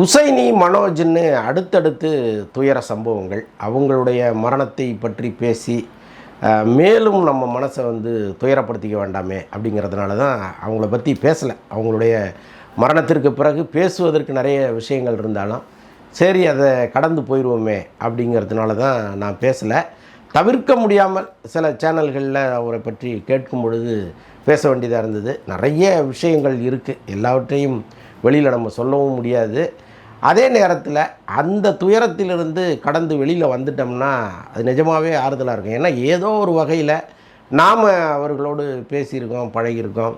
ஹுசைனி மனோஜ்னு அடுத்தடுத்து துயர சம்பவங்கள் அவங்களுடைய மரணத்தை பற்றி பேசி மேலும் நம்ம மனசை வந்து துயரப்படுத்திக்க வேண்டாமே அப்படிங்கிறதுனால தான் அவங்கள பற்றி பேசலை. அவங்களுடைய மரணத்திற்கு பிறகு பேசுவதற்கு நிறைய விஷயங்கள் இருந்தாலும் சரி அதை கடந்து போயிடுவோமே அப்படிங்கிறதுனால தான் நான் பேசலை. தவிர்க்க முடியாமல் சில சேனல்களில் அவரை பற்றி கேட்கும் பொழுது பேச வேண்டியதாக இருந்தது. நிறைய விஷயங்கள் இருக்குது எல்லாவற்றையும் வெளியில் நம்ம சொல்லவும் முடியாது. அதே நேரத்தில் அந்த துயரத்திலிருந்து கடந்து வெளியில் வந்துட்டோம்னா அது நிஜமாகவே ஆறுதலாக இருக்கும். ஏன்னா ஏதோ ஒரு வகையில் நாம் அவர்களோடு பேசியிருக்கோம் பழகியிருக்கோம்.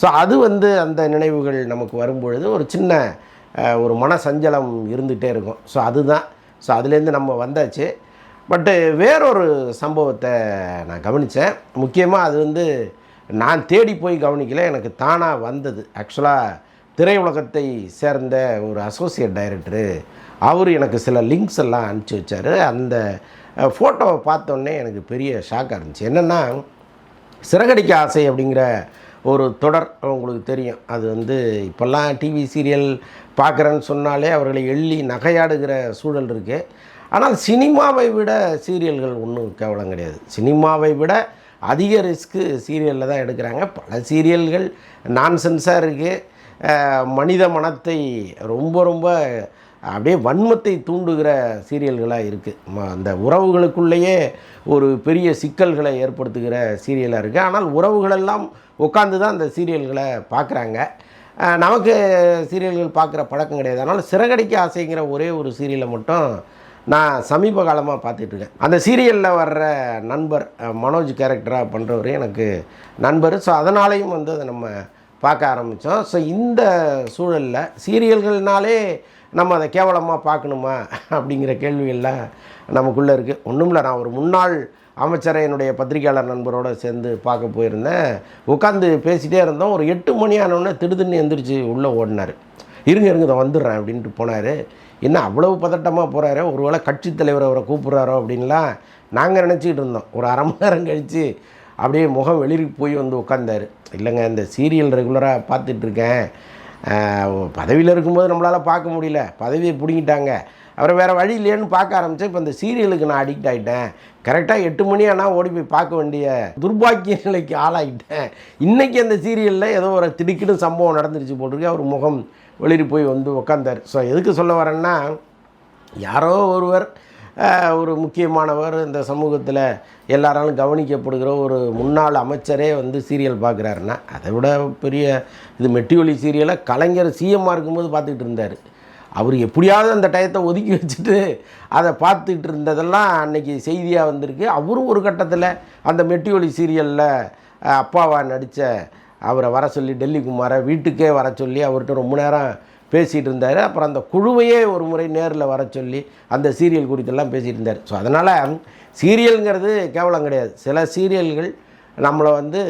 ஸோ அது வந்து அந்த நினைவுகள் நமக்கு வரும்பொழுது ஒரு சின்ன ஒரு மன சஞ்சலம் இருந்துகிட்டே இருக்கும். ஸோ அதுதான். ஸோ அதுலேருந்து நம்ம வந்தாச்சு. பட்டு வேறொரு சம்பவத்தை நான் கவனித்தேன் முக்கியமாக அது வந்து நான் தேடி போய் கவனிக்கல. எனக்கு தானாக வந்தது. ஆக்சுவலாக திரையுலகத்தை சேர்ந்த ஒரு அசோசியேட் டைரக்டரு அவர் எனக்கு சில லிங்க்ஸ் எல்லாம் அனுப்பிச்சி வச்சார். அந்த ஃபோட்டோவை பார்த்தோன்னே எனக்கு பெரிய ஷாக்காக இருந்துச்சு. என்னென்னா சிறகடிக்க ஆசை அப்படிங்கிற ஒரு தொடர் உங்களுக்கு தெரியும். அது வந்து இப்போல்லாம் டிவி சீரியல் பார்க்குறேன்னு சொன்னாலே அவர்களை எள்ளி நகையாடுகிற சூழல் இருக்குது ஆனால் சினிமாவை விட சீரியல்கள் ஒன்றும் கேவலம் கிடையாது. சினிமாவை விட அதிக ரிஸ்க்கு சீரியலில் தான் எடுக்கிறாங்க. பல சீரியல்கள் நான்சென்ஸாக இருக்குது மனித மனத்தை ரொம்ப ரொம்ப அப்படியே வன்மத்தை தூண்டுகிற சீரியல்களாக இருக்குது அந்த உறவுகளுக்குள்ளேயே ஒரு பெரிய சிக்கல்களை ஏற்படுத்துகிற சீரியலாக இருக்குது ஆனால் உறவுகளெல்லாம் உட்காந்து தான் அந்த சீரியல்களை பார்க்குறாங்க நமக்கு சீரியல்கள் பார்க்குற பழக்கம் கிடையாது. அதனால் சிறகடிக்க ஆசைங்கிற ஒரே ஒரு சீரியலை மட்டும் நான் சமீப காலமாக பார்த்துட்ருக்கேன் அந்த சீரியலில் வர்ற நண்பர் மனோஜ் கேரக்டராக பண்ணுறவர் எனக்கு நண்பர். ஸோ அதனாலேயும் வந்து அதை நம்ம பார்க்க ஆரம்பித்தோம். ஸோ இந்த சூழலில் சீரியல்கள்னாலே நம்ம அதை கேவலமாக பார்க்கணுமா அப்படிங்கிற கேள்விகள்லாம் நமக்குள்ளே இருக்குது ஒன்றும் இல்லை நான் ஒரு முன்னாள் அமைச்சரை என்னுடைய பத்திரிகையாளர் நண்பரோடு சேர்ந்து பார்க்க போயிருந்தேன். உட்காந்து பேசிகிட்டே இருந்தோம். ஒரு எட்டு மணி ஆனோடனே திடுதின்னு எந்திரிச்சு உள்ளே ஓடினார். இருங்க இருங்க இதை வந்துடுறேன் அப்படின்ட்டு போனார். என்ன அவ்வளவு பதட்டமாக போகிறாரு ஒருவேளை கட்சித் தலைவர் அவரை கூப்பிட்றாரோ அப்படின்லாம் நாங்கள் நினச்சிக்கிட்டு இருந்தோம். ஒரு அரை மணி நேரம் கழித்து அப்படியே முகம் வெளியிற்கு போய் வந்து உட்காந்தாரு இல்லைங்க இந்த சீரியல் ரெகுலராக பார்த்துட்ருக்கேன். பதவியில் இருக்கும்போது நம்மளால் பார்க்க முடியல. பதவியை பிடிங்கிட்டாங்க. அப்புறம் வேறு வழி இல்லையேன்னு பார்க்க ஆரம்பித்தேன் இப்போ இந்த சீரியலுக்கு நான் அடிக்ட் ஆகிட்டேன் கரெக்டாக எட்டு மணி ஆனால் ஓடி போய் பார்க்க வேண்டிய துர்பாக்கிய நிலைக்கு ஆளாகிட்டேன் இன்றைக்கி அந்த சீரியலில் ஏதோ ஒரு திடுக்கிடும் சம்பவம் நடந்துருச்சு போட்டிருக்கு. அவர் முகம் வெளியே போய் வந்து உட்காந்தார் ஸோ எதுக்கு சொல்ல வரேன்னா யாரோ ஒருவர் ஒரு முக்கியமானவர் இந்த சமூகத்தில் எல்லாராலும் கவனிக்கப்படுகிற ஒரு முன்னாள் அமைச்சரே வந்து சீரியல் பார்க்குறாருன்னா அதை விட பெரிய இது மெட்டியொலி சீரியலை கலைஞர் சிஎம்மாக இருக்கும்போது பார்த்துக்கிட்டு இருந்தார். அவர் எப்படியாவது அந்த டயத்தை ஒதுக்கி வச்சுட்டு அதை பார்த்துட்டு இருந்ததெல்லாம் அன்னைக்கு செய்தியாக வந்திருக்கு. அவரும் ஒரு கட்டத்தில் அந்த மெட்டியொலி சீரியலில் அப்பாவா நடித்த அவரை வர சொல்லி டெல்லி குமாரை வீட்டுக்கே வர சொல்லி அவர்கிட்ட ரொம்ப நேரம் பேசிகிட்டு இருந்தார் அப்புறம் அந்த குழுவையே ஒரு முறை நேரில் வர சொல்லி அந்த சீரியல் குறித்தெல்லாம் பேசிகிட்டு இருந்தார் ஸோ அதனால் சீரியலுங்கிறது கேவலம் கிடையாது. சில சீரியல்கள் நம்மளை வந்து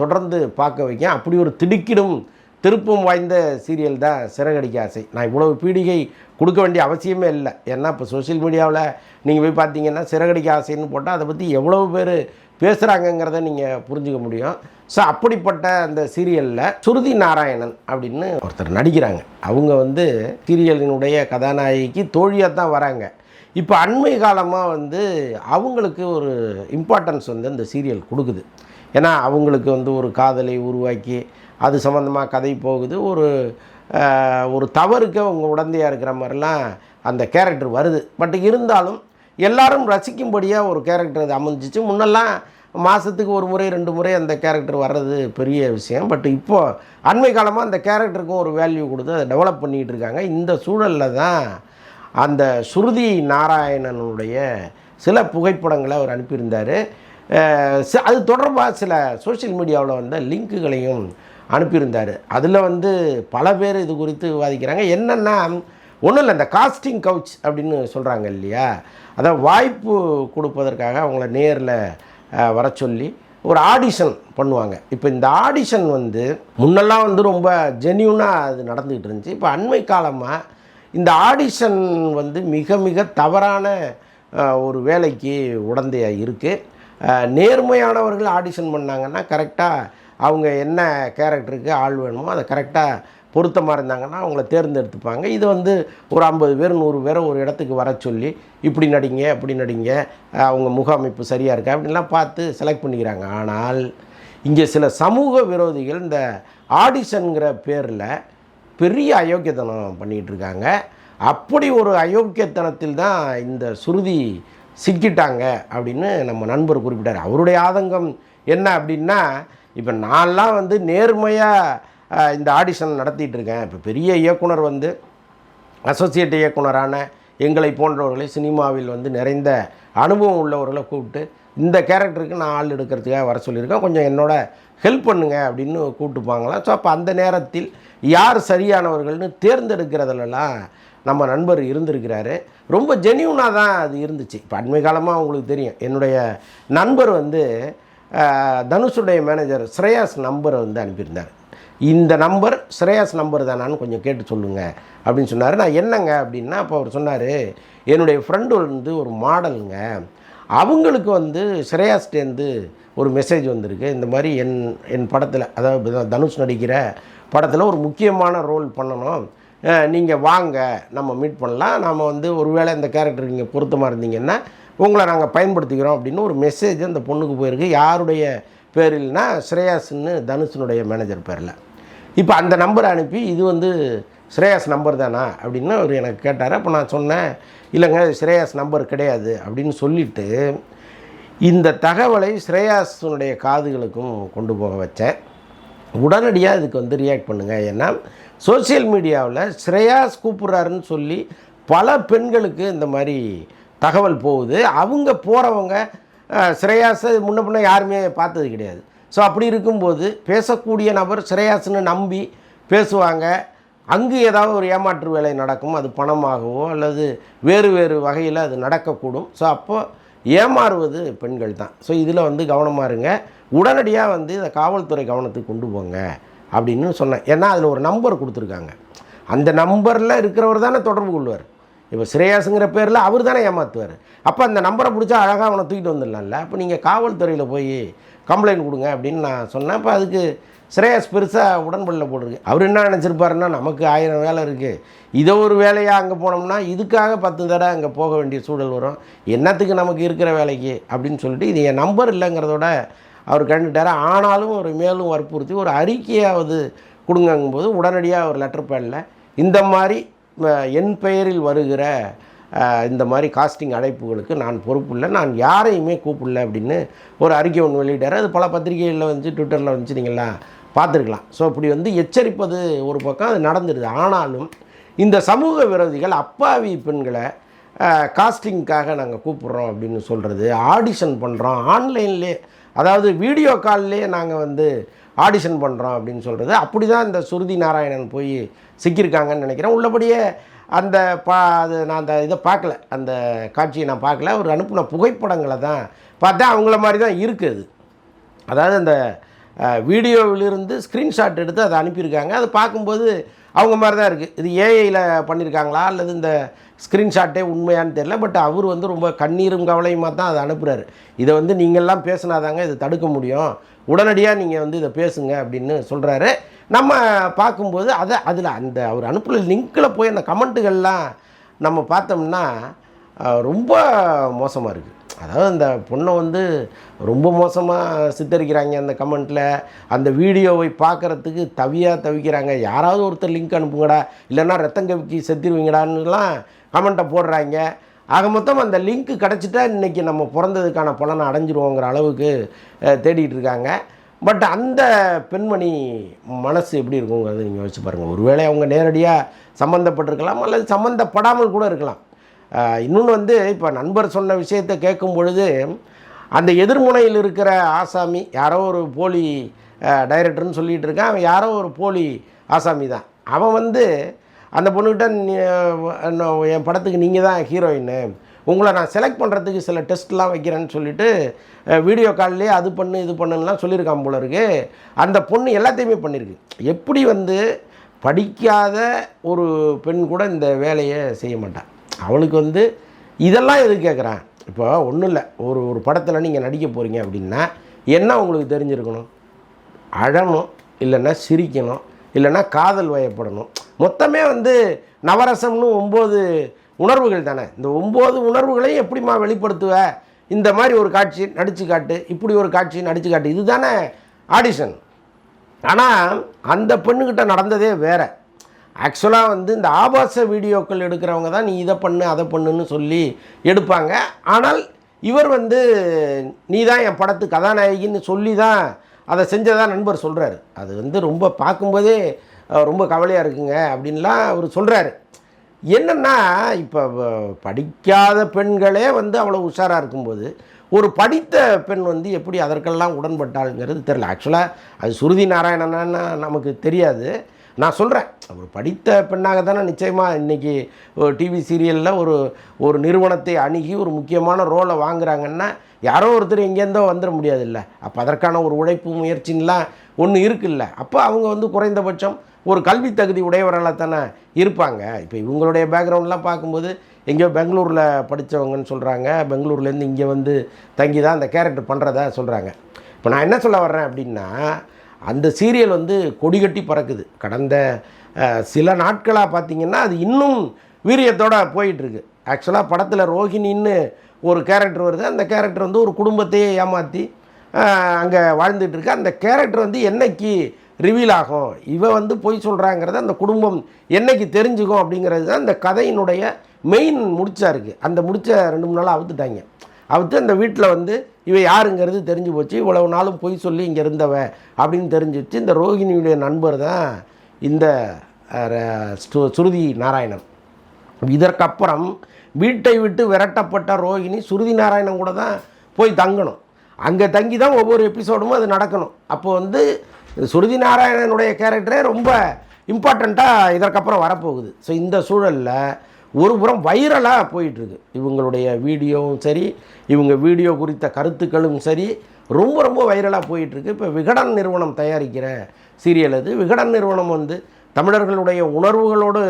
தொடர்ந்து பார்க்க வைக்க அப்படி ஒரு திடுக்கிடும் திருப்பம் வாய்ந்த சீரியல் தான் சிறகடிக்க ஆசை. நான் இவ்வளவு பீடிகை கொடுக்க வேண்டிய அவசியமே இல்லை. ஏன்னா இப்போ சோஷியல் மீடியாவில் நீங்கள் போய் பார்த்தீங்கன்னா சிறகடிக்க ஆசைன்னு போட்டால் அதை பற்றி எவ்வளவு பேர் பேசுகிறாங்கங்கிறத நீங்கள் புரிஞ்சுக்க முடியும். ஸோ அப்படிப்பட்ட அந்த சீரியலில் சுருதி நாராயணன் அப்படின்னு ஒருத்தர் நடிக்கிறாங்க. அவங்க வந்து சீரியலினுடைய கதாநாயகிக்கு தோழியாக தான் வராங்க. இப்போ அண்மை காலமாக வந்து அவங்களுக்கு ஒரு இம்பார்ட்டன்ஸ் வந்து அந்த சீரியல் கொடுக்குது. ஏன்னா அவங்களுக்கு வந்து ஒரு காதலை உருவாக்கி அது சம்மந்தமாக கதை போகுது. ஒரு ஒரு தவறுக்கு அவங்க உடந்தையாக இருக்கிற மாதிரிலாம் அந்த கேரக்டர் வருது. பட் இருந்தாலும் எல்லாரும் ரசிக்கும்படியாக ஒரு கேரக்டர் அது அமைஞ்சிச்சு. முன்னெல்லாம் மாதத்துக்கு ஒரு முறை ரெண்டு முறை அந்த கேரக்டர் வர்றது பெரிய விஷயம். பட் இப்போது அண்மை காலமாக அந்த கேரக்டருக்கும் ஒரு வேல்யூ கொடுத்து அதை டெவலப் பண்ணிகிட்டு இருக்காங்க. இந்த சூழலில் தான் அந்த சுருதி நாராயணனுடைய சில புகைப்படங்களை அவர் அனுப்பியிருந்தார். அது தொடர்பாக சில சோஷியல் மீடியாவில் வந்த லிங்க்குகளையும் அனுப்பியிருந்தார். அதில் வந்து பல பேர் இது குறித்து விவாதிக்கிறாங்க. என்னென்னா ஒன்றும் இல்லை இந்த காஸ்டிங் கவுச் அப்படின்னு சொல்கிறாங்க இல்லையா? அதான் வாய்ப்பு கொடுப்பதற்காக அவங்கள நேரில் வர சொல்லி ஒரு ஆடிஷன் பண்ணுவாங்க. இப்போ இந்த ஆடிஷன் வந்து முன்னெல்லாம் வந்து ரொம்ப ஜென்யூனாக அது நடந்துக்கிட்டு இருந்துச்சு. இப்போ அண்மை காலமாக இந்த ஆடிஷன் வந்து மிக மிக தவறான ஒரு வேலைக்கு உடந்தையாக இருக்குது நேர்மையானவர்கள் ஆடிஷன் பண்ணாங்கன்னா கரெக்டாக அவங்க என்ன கேரக்டருக்கு ஆள் வேணுமோ அதை கரெக்டாக பொருத்தமாக இருந்தாங்கன்னா அவங்கள தேர்ந்தெடுத்துப்பாங்க. இது வந்து ஒரு ஐம்பது பேர் நூறு பேரை ஒரு இடத்துக்கு வர சொல்லி இப்படி நடிங்க அப்படி நடிங்க அவங்க முக அமைப்பு சரியாக இருக்கா அப்படின்லாம் பார்த்து செலக்ட் பண்ணிக்கிறாங்க. ஆனால் இங்கே சில சமூக விரோதிகள் இந்த ஆடிஷனுங்கிற பேரில் பெரிய அயோக்கியத்தனம் பண்ணிகிட்டு இருக்காங்க. அப்படி ஒரு அயோக்கியத்தனத்தில் தான் இந்த சுருதி சிக்கிட்டாங்க அப்படின்னு நம்ம நண்பர் குறிப்பிட்டார். அவருடைய ஆதங்கம் என்ன அப்படின்னா இப்போ நான்லாம் வந்து நேர்மையாக இந்த ஆடிஷன் நடத்திட்டு இருக்கேன் இப்போ பெரிய இயக்குனர் வந்து அசோசியேட் இயக்குனரான எங்களை போன்றவர்களை சினிமாவில் வந்து நிறைந்த அனுபவம் உள்ளவர்களை கூப்பிட்டு இந்த கேரக்டருக்கு நான் ஆள் எடுக்கிறதுக்காக வர சொல்லியிருக்கேன். கொஞ்சம் என்னோட ஹெல்ப் பண்ணுங்க அப்படின்னு கூப்பிட்டுப்பாங்களாம் ஸோ அப்போ அந்த நேரத்தில் யார் சரியானவர்கள்னு தேர்ந்தெடுக்கிறதுலலாம் நம்ம நண்பர் இருந்திருக்கிறாரு. ரொம்ப ஜெனியூனாக தான் அது இருந்துச்சு. இப்போ அண்மை காலமாக உங்களுக்கு தெரியும். என்னுடைய நண்பர் வந்து தனுஷுடைய மேனேஜர் ஸ்ரேயாஸ் நம்பரை வந்து அனுப்பியிருந்தார். இந்த நம்பர் ஸ்ரேயாஸ் நம்பர் தானான்னு கொஞ்சம் கேட்டு சொல்லுங்கள் அப்படின்னு சொன்னார். நான் என்னங்க அப்படின்னா அப்போ அவர் சொன்னார் என்னுடைய ஃப்ரெண்டு வந்து ஒரு மாடலுங்க அவங்களுக்கு வந்து ஸ்ரேயாஸ்டேருந்து ஒரு மெசேஜ் வந்திருக்கு. இந்த மாதிரி என் என் படத்தில் அதாவது தனுஷ் நடிக்கிற படத்தில் ஒரு முக்கியமான ரோல் பண்ணணும். நீங்கள் வாங்க நம்ம மீட் பண்ணலாம். நம்ம வந்து ஒருவேளை இந்த கேரக்டருக்கு நீங்கள் பொருத்தமாக இருந்தீங்கன்னா உங்களை நாங்கள் பயன்படுத்திக்கிறோம் அப்படின்னு ஒரு மெசேஜ் அந்த பொண்ணுக்கு போயிருக்கு. யாருடைய பேரில்னா ஸ்ரேயாஸ்ன்னு தனுஷனுடைய மேனேஜர் பேரில். இப்போ அந்த நம்பரை அனுப்பி இது வந்து ஸ்ரேயாஸ் நம்பர் தானா அப்படின்னு அவர் எனக்கு கேட்டார். அப்போ நான் சொன்னேன் இல்லைங்க ஸ்ரேயாஸ் நம்பர் கிடையாது அப்படின்னு சொல்லிவிட்டு இந்த தகவலை ஸ்ரேயாஸுனுடைய காதுகளுக்கும் கொண்டு போக வச்சேன். உடனடியாக இதுக்கு வந்து ரியாக்ட் பண்ணுங்கள் ஏன்னா சோஷியல் மீடியாவில் ஸ்ரேயாஸ் கூப்பிட்றாருன்னு சொல்லி பல பெண்களுக்கு இந்த மாதிரி தகவல் போகுது. அவங்க போகிறவங்க ஸ்ரேயாஸை முன்ன பின்ன யாருமே பார்த்தது கிடையாது. ஸோ அப்படி இருக்கும்போது பேசக்கூடிய நபர் ஸ்ரேயாஸ்னு நம்பி பேசுவாங்க. அங்கு ஏதாவது ஒரு ஏமாற்று வேலை நடக்கும் அது பணமாகவோ அல்லது வேறு வேறு வகையில் அது நடக்கக்கூடும். ஸோ அப்போ ஏமாறுவது பெண்கள் தான். ஸோ இதில் வந்து கவனமாக இருங்க. உடனடியாக வந்து இதை காவல்துறை கவனத்துக்கு கொண்டு போங்க அப்படின்னு சொன்னேன். ஏன்னா அதில் ஒரு நம்பர் கொடுத்துருக்காங்க. அந்த நம்பரில் இருக்கிறவர் தானே தொடர்பு கொள்வார். இப்போ ஸ்ரேயாஸுங்கிற பேரில் அவர் தானே ஏமாற்றுவார் அப்போ அந்த நம்பரை பிடிச்சா அழகாக அவனை தூக்கிட்டு வந்துடலாம்ல. அப்போ நீங்கள் காவல்துறையில் போய் கம்ப்ளைண்ட் கொடுங்க அப்படின்னு நான் சொன்னேன். அப்போ அதுக்கு ஸ்ரேயஸ் பெருசாக உடன்படல போட்டிருக்கு. அவர் என்ன நினச்சிருப்பாருன்னா நமக்கு ஆயிரம் வேலை இருக்குது இதை ஒரு வேலையாக அங்கே போனோம்னா இதுக்காக பத்து தடவை அங்கே போக வேண்டிய சூழல் வரும். என்னத்துக்கு நமக்கு இருக்கிற வேலைக்கு? அப்படின்னு சொல்லிட்டு இது என் நம்பர் இல்லைங்கிறதோட அவர் கண்டுட்டார். ஆனாலும் ஒரு மேலும் வற்புறுத்தி ஒரு அறிக்கையாவது கொடுங்கங்கும்போது உடனடியாக ஒரு லெட்டர் பேடில் இந்த மாதிரி என் பெயரில் வருகிற இந்த மாதிரி காஸ்டிங் அழைப்புகளுக்கு நான் பொறுப்பில்லை. நான் யாரையுமே கூப்பிடல அப்படின்னு ஒரு அறிக்கை ஒன்று வெளியிட்டார். அது பல பத்திரிகைகளில் வந்து ட்விட்டரில் வந்து நீங்கள்லாம் பார்த்துருக்கலாம். ஸோ இப்படி வந்து எச்சரிப்பது ஒரு பக்கம் அது நடந்துடுது ஆனாலும் இந்த சமூக விரோதிகள் அப்பாவி பெண்களை காஸ்டிங்க்காக நாங்கள் கூப்பிட்றோம் அப்படின்னு சொல்கிறது ஆடிஷன் பண்ணுறோம் ஆன்லைன்லே அதாவது வீடியோ கால்லே நாங்கள் வந்து ஆடிஷன் பண்ணுறோம் அப்படின்னு சொல்கிறது அப்படி தான் இந்த சுருதி நாராயணன் போய் சிக்கியிருக்காங்கன்னு நினைக்கிறேன். உள்ளபடியே அந்த பா அது நான் அந்த இதை பார்க்கல. அந்த காட்சியை நான் பார்க்கல. அவர் அனுப்பின புகைப்படங்களை தான் பார்த்தா அவங்கள மாதிரி தான் இருக்குது அதாவது அந்த வீடியோவிலிருந்து ஸ்க்ரீன்ஷாட் எடுத்து அதை அனுப்பியிருக்காங்க. அதை பார்க்கும்போது அவங்க மாதிரி தான் இருக்குது இது ஏஐயில் பண்ணியிருக்காங்களா? அல்லது இந்த ஸ்க்ரீன்ஷாட்டே உண்மையான்னு தெரியல. பட் அவர் வந்து ரொம்ப கண்ணீரும் கவலையுமாக தான் அதை அனுப்புகிறாரு இதை வந்து நீங்கள்லாம் பேசினாதாங்க இதை தடுக்க முடியும். உடனடியாக நீங்கள் வந்து இதை பேசுங்க அப்படின்னு சொல்கிறாரு நம்ம பார்க்கும்போது அதை அதில் அந்த அவர் அனுப்புகிற லிங்க்கில் போய் அந்த கமெண்ட்டுகள்லாம் நம்ம பார்த்தோம்னா ரொம்ப மோசமாக இருக்குது அதாவது அந்த பொண்ணை வந்து ரொம்ப மோசமாக சித்தரிக்கிறாங்க அந்த கமெண்ட்டில் அந்த வீடியோவை பார்க்குறதுக்கு தவியாக தவிக்கிறாங்க. யாராவது ஒருத்தர் லிங்க் அனுப்புங்கடா இல்லைன்னா ரத்தம் கவிக்கி செத்துருவீங்கடான்னுலாம் கமெண்ட்டை போடுறாங்க. ஆக மொத்தம் அந்த லிங்க் கிடச்சிட்டா இன்றைக்கி நம்ம பிறந்ததுக்கான பலனை அடைஞ்சிருவோங்கிற அளவுக்கு தேடிகிட்டு இருக்காங்க. பட் அந்த பெண்மணி மனசு எப்படி இருக்குங்கிறத நீங்கள் யோசிச்சு பாருங்கள் ஒருவேளை அவங்க நேரடியாக சம்மந்தப்பட்டிருக்கலாம் அல்லது சம்மந்தப்படாமல் கூட இருக்கலாம். இன்னொன்று வந்து இப்போ நண்பர் சொன்ன விஷயத்தை கேட்கும் பொழுது அந்த எதிர்முனையில் இருக்கிற ஆசாமி யாரோ ஒரு போலி டைரக்டர்னு சொல்லிகிட்டு இருக்கான். அவன் யாரோ ஒரு போலி ஆசாமி தான். அவன் வந்து அந்த பொண்ணுக்கிட்ட என் படத்துக்கு நீங்கள் தான் ஹீரோயின்னு உங்களை நான் செலக்ட் பண்ணுறதுக்கு சில டெஸ்ட்லாம் வைக்கிறேன்னு சொல்லிட்டு வீடியோ கால்லேயே அது பண்ணு இது பண்ணுலாம் சொல்லியிருக்கான் போல இருக்கு. அந்த பொண்ணு எல்லாத்தையுமே பண்ணியிருக்கு எப்படி வந்து படிக்காத ஒரு பெண் கூட இந்த வேலையை செய்ய மாட்டான் அவளுக்கு வந்து இதெல்லாம் எது கேட்குறான் இப்போ ஒன்றும் இல்லை. ஒரு ஒரு படத்தில் நீங்கள் நடிக்க போகிறீங்க அப்படின்னா என்ன உங்களுக்கு தெரிஞ்சிருக்கணும்? அழணும் இல்லைன்னா சிரிக்கணும் இல்லைன்னா காதல் வயப்படணும். மொத்தமே வந்து நவரசம்னு ஒம்பது உணர்வுகள் தானே? இந்த ஒம்பது உணர்வுகளையும் எப்படிம்மா வெளிப்படுத்துவ? இந்த மாதிரி ஒரு காட்சி நடித்து காட்டு இப்படி ஒரு காட்சி நடித்து காட்டு. இதுதானே ஆடிஷன். ஆனால் அந்த பெண்ணுக்கிட்ட நடந்ததே வேற. ஆக்சுவலாக வந்து இந்த ஆபாச வீடியோக்கள் எடுக்கிறவங்க தான் நீ இதை பண்ணு அதை பண்ணுன்னு சொல்லி எடுப்பாங்க. ஆனால் இவர் வந்து நீ தான் என் படத்து கதாநாயகின்னு சொல்லி தான் அதை செஞ்சதாக நண்பர் சொல்கிறாரு அது வந்து ரொம்ப பார்க்கும்போதே ரொம்ப கவலையாக இருக்குங்க அப்படின்லாம் அவர் சொல்கிறாரு என்னென்னா இப்போ படிக்காத பெண்களே வந்து அவ்வளோ உஷாராக இருக்கும்போது ஒரு படித்த பெண் வந்து எப்படி அதற்கெல்லாம் உடன்பட்டாளுங்கிறது தெரில ஆக்சுவலாக அது சுருதி நாராயணனான்னு நமக்கு தெரியாது. நான் சொல்கிறேன் ஒரு படித்த பெண்ணாக தானே நிச்சயமாக இன்றைக்கி ஒரு டிவி சீரியலில் ஒரு ஒரு நிறுவனத்தை அணுகி ஒரு முக்கியமான ரோலை வாங்குறாங்கன்னா யாரோ ஒருத்தர் எங்கேருந்தோ வந்துட முடியாதுல்ல. அப்போ அதற்கான ஒரு உழைப்பு முயற்சின்லாம் ஒன்று இருக்குல்ல. அப்போ அவங்க வந்து குறைந்தபட்சம் ஒரு கல்வி தகுதி உடையவர்களாக தானே இருப்பாங்க. இப்போ இவங்களுடைய பேக்ரவுண்ட்லாம் பார்க்கும்போது எங்கேயோ பெங்களூரில் படித்தவங்கன்னு சொல்கிறாங்க பெங்களூர்லேருந்து இங்கே வந்து தங்கி தான் அந்த கேரக்டர் பண்ணுறதா சொல்கிறாங்க இப்போ நான் என்ன சொல்ல வர்றேன் அப்படின்னா அந்த சீரியல் வந்து கொடிகட்டி பறக்குது. கடந்த சில நாட்களாக பார்த்திங்கன்னா அது இன்னும் வீரியத்தோட போயிட்டுருக்கு. ஆக்சுவலாக படத்தில் ரோஹிணின்னு ஒரு கேரக்டர் வருது. அந்த கேரக்டர் வந்து ஒரு குடும்பத்தையே ஏமாற்றி அங்கே வாழ்ந்துட்டுருக்கு அந்த கேரக்டர் வந்து என்னைக்கு ரிவீல் ஆகும் இவ வந்து பொய் சொல்கிறாங்கிறத அந்த குடும்பம் என்னைக்கு தெரிஞ்சுக்கும் அப்படிங்கிறது தான் இந்த கதையினுடைய மெயின் முடிச்சா இருக்குது அந்த முடிச்ச ரெண்டு மூணு நாள் அவுத்துட்டாங்க. அவுத்து அந்த வீட்டில் வந்து இவ யாருங்கிறது தெரிஞ்சு போச்சு. இவ்வளவு நாளும் பொய் சொல்லி இங்கே இருந்தவ அப்படின்னு தெரிஞ்சிச்சு. இந்த ரோஹிணியுடைய நண்பர் தான் இந்த ர- சுருதி நாராயணன். இதற்கப்புறம் வீட்டை விட்டு விரட்டப்பட்ட ரோகிணி சுருதி நாராயணன் கூட தான் போய் தங்கணும். அங்கே தங்கி தான் ஒவ்வொரு எபிசோடும் அது நடக்கணும். அப்போ வந்து சுருதி நாராயணனுடைய கேரக்டரே ரொம்ப இம்பார்ட்டண்ட்டாக இதற்கப்புறம் வரப்போகுது. ஸோ இந்த சூழலில் ஒரு புறம் வைரலாக போயிட்டுருக்கு. இவங்களுடைய வீடியோவும் சரி இவங்க வீடியோ குறித்த கருத்துக்களும் சரி ரொம்ப ரொம்ப வைரலாக போயிட்டுருக்கு. இப்போ விகடன் நிறுவனம் தயாரிக்கிற சீரியல் அது. விகடன் நிறுவனம் வந்து தமிழர்களுடைய உணர்வுகளோடு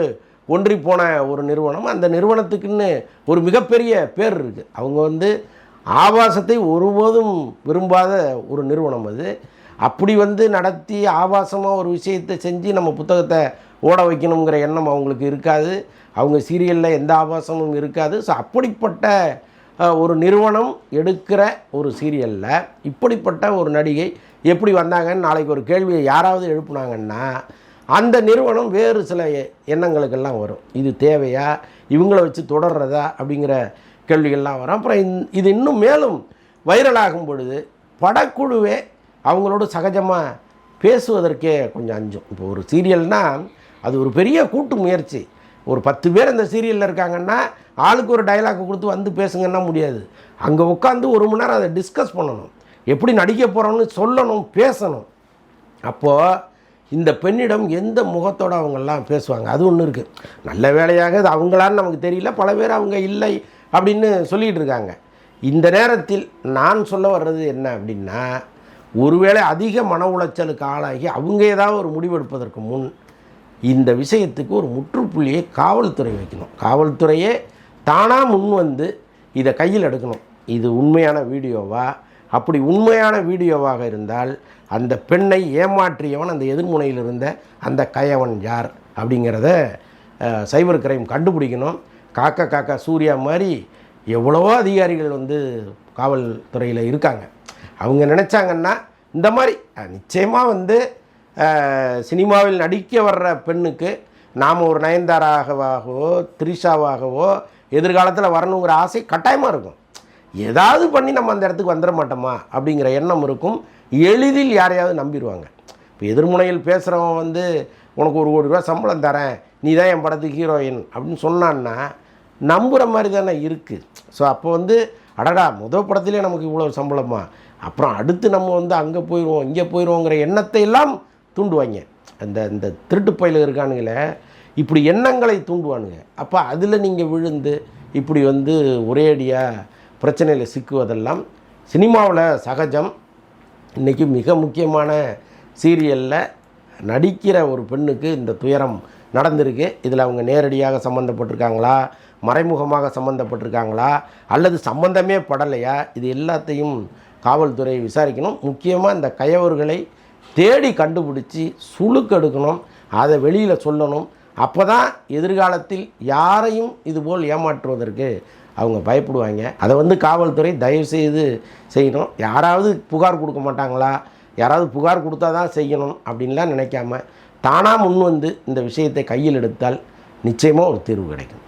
ஒன்றி போன ஒரு நிறுவனம். அந்த நிறுவனத்துக்குன்னு ஒரு மிகப்பெரிய பேர் இருக்குது அவங்க வந்து ஆபாசத்தை ஒருபோதும் விரும்பாத ஒரு நிறுவனம் அது. அப்படி வந்து நடத்தி ஆபாசமாக ஒரு விஷயத்தை செஞ்சு நம்ம புத்தகத்தை ஓட வைக்கணுங்கிற எண்ணம் அவங்களுக்கு இருக்காது. அவங்க சீரியலில் எந்த ஆபாசமும் இருக்காது. ஸோ அப்படிப்பட்ட ஒரு நிறுவனம் எடுக்கிற ஒரு சீரியலில் இப்படிப்பட்ட ஒரு நடிகை எப்படி வந்தாங்கன்னு நாளைக்கு ஒரு கேள்வியை யாராவது எழுப்புனாங்கன்னா அந்த நிறுவனம் வேறு சில எண்ணங்களுக்கெல்லாம் வரும். இது தேவையா? இவங்களை வச்சு தொடர்றதா? அப்படிங்கிற கேள்விகள்லாம் வரும். அப்புறம் இந்- இது இன்னும் மேலும் வைரலாகும் பொழுது படக்குழுவே அவங்களோட சகஜமாக பேசுவதற்கே கொஞ்சம் அஞ்சும். இப்போ ஒரு சீரியல்னால் அது ஒரு பெரிய கூட்டு முயற்சி. ஒரு பத்து பேர் அந்த சீரியலில் இருக்காங்கன்னா ஆளுக்கு ஒரு டைலாக் கொடுத்து வந்து பேசுங்கன்னா முடியாது. அங்கே உட்காந்து ஒரு மணி நேரம் அதை டிஸ்கஸ் பண்ணணும். எப்படி நடிக்க போகிறோம்னு சொல்லணும் பேசணும். அப்போது இந்த பெண்ணிடம் எந்த முகத்தோடு அவங்கெல்லாம் பேசுவாங்க? அது ஒன்று இருக்குது நல்ல வேலையாக அது அவங்களான்னு நமக்கு தெரியல பல பேர் அவங்க இல்லை அப்படின்னு சொல்லிகிட்டு இருக்காங்க. இந்த நேரத்தில் நான் சொல்ல வர்றது என்ன அப்படின்னா ஒருவேளை அதிக மன உளைச்சலுக்கு ஆளாகி அவங்க ஏதாவது ஒரு முடிவெடுப்பதற்கு முன் இந்த விஷயத்துக்கு ஒரு முற்றுப்புள்ளியை காவல்துறை வைக்கணும். காவல்துறையே தானாக முன் வந்து இதை கையில் எடுக்கணும். இது உண்மையான வீடியோவா? அப்படி உண்மையான வீடியோவாக இருந்தால் அந்த பெண்ணை ஏமாற்றியவன் அந்த எதிர்முனையில் இருந்த அந்த கயவன் யார் அப்படிங்கிறத சைபர் கிரைம் கண்டுபிடிக்கணும். காக்கா காக்கா சூர்யா மாதிரி எவ்வளவோ அதிகாரிகள் வந்து காவல்துறையில் இருக்காங்க. அவங்க நினச்சாங்கன்னா இந்த மாதிரி நிச்சயமாக வந்து சினிமாவில் நடிக்க வர்ற பெண்ணுக்கு நாம் ஒரு நயன்தாராகவாகவோ த்ரிஷாவாகவோ எதிர்காலத்தில் வரணுங்கிற ஆசை கட்டாயமாக இருக்கும். ஏதாவது பண்ணி நம்ம அந்த இடத்துக்கு வந்துட மாட்டோமா? அப்படிங்கிற எண்ணம் இருக்கும். எளிதில் யாரையாவது நம்பிடுவாங்க இப்போ எதிர்முனையில் பேசுகிறவன் வந்து உனக்கு ஒரு கோடி ரூபா சம்பளம் தரேன். நீ தான் என் படத்துக்கு ஹீரோயின். அப்படின்னு சொன்னான்னா நம்புகிற மாதிரி தானே இருக்குது ஸோ அப்போ வந்து அடடா முதல் படத்திலே நமக்கு இவ்வளோ சம்பளமா? அப்புறம் அடுத்து நம்ம வந்து அங்கே போயிடுவோம் இங்கே போயிடுவோங்கிற எண்ணத்தை எல்லாம் தூண்டுவாங்க. அந்த இந்த திருட்டு பயில இருக்கானுங்களே இப்படி எண்ணங்களை தூண்டுவானுங்க. அப்போ அதில் நீங்கள் விழுந்து இப்படி வந்து ஒரேடியாக பிரச்சனையில் சிக்குவதெல்லாம் சினிமாவில் சகஜம். இன்றைக்கி மிக முக்கியமான சீரியலில் நடிக்கிற ஒரு பெண்ணுக்கு இந்த துயரம் நடந்திருக்கு. இதில் அவங்க நேரடியாக சம்மந்தப்பட்டிருக்காங்களா மறைமுகமாக சம்மந்தப்பட்டிருக்காங்களா அல்லது சம்பந்தமே படலையா? இது எல்லாத்தையும் காவல்துறை விசாரிக்கணும். முக்கியமாக இந்த கயவர்களை தேடி கண்டுபிடிச்சி சுழுக்கெடுக்கணும் அதை வெளியில் சொல்லணும். அப்போ தான் எதிர்காலத்தில் யாரையும் இதுபோல் ஏமாற்றுவதற்கு அவங்க பயப்படுவாங்க. அதை வந்து காவல்துறை தயவு செய்து செய்யணும். யாராவது புகார் கொடுக்க மாட்டாங்களா? யாராவது புகார் கொடுத்தா தான் செய்யணும் அப்படின்லாம் நினைக்காம தானாக முன் வந்து இந்த விஷயத்தை கையில் எடுத்தால் நிச்சயமாக ஒரு தீர்வு கிடைக்கும்.